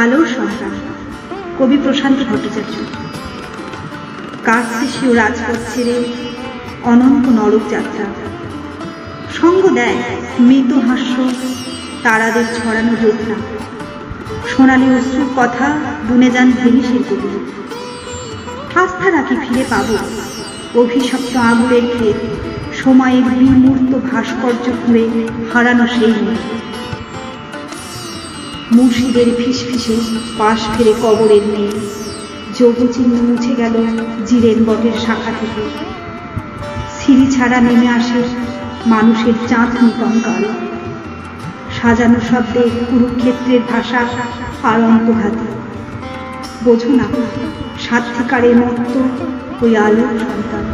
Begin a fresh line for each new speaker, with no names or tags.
আলোর সন্তান কবি প্রশান্ত ভট্টাচার্য। কার্তিসী ও রাজপথ ছেড়ে অনন্ত নরক যাত্রা। সঙ্গ দেয় মৃত হাস্য, তারাদের ছড়ানো যোদ্ধা সোনালী অশ্রুর কথা বুনে যান ভেনিসের কবি আস্থা রাখি ফিরে পাব অভিশপ্ত আগুনের ক্ষেত সময়ের বিমূর্ত ভাস্কর্য খুঁড়ে হারানো সেই মুর্শিদের ফিসফিসে, পাশ ফেরে কবরের মেয়ে যোগচিহ্ন মুছে গেল জিরেন বটের শাখা থেকে। সিঁড়ি ছাড়া নেমে আসে মানুষের চাঁদ কঙ্কাল সাজানো শব্দে কুরুক্ষেত্রের ভাষা আর অন্তঘাতী বোঝো না সাত্বিকারের মতো ওই আলোর সন্তান।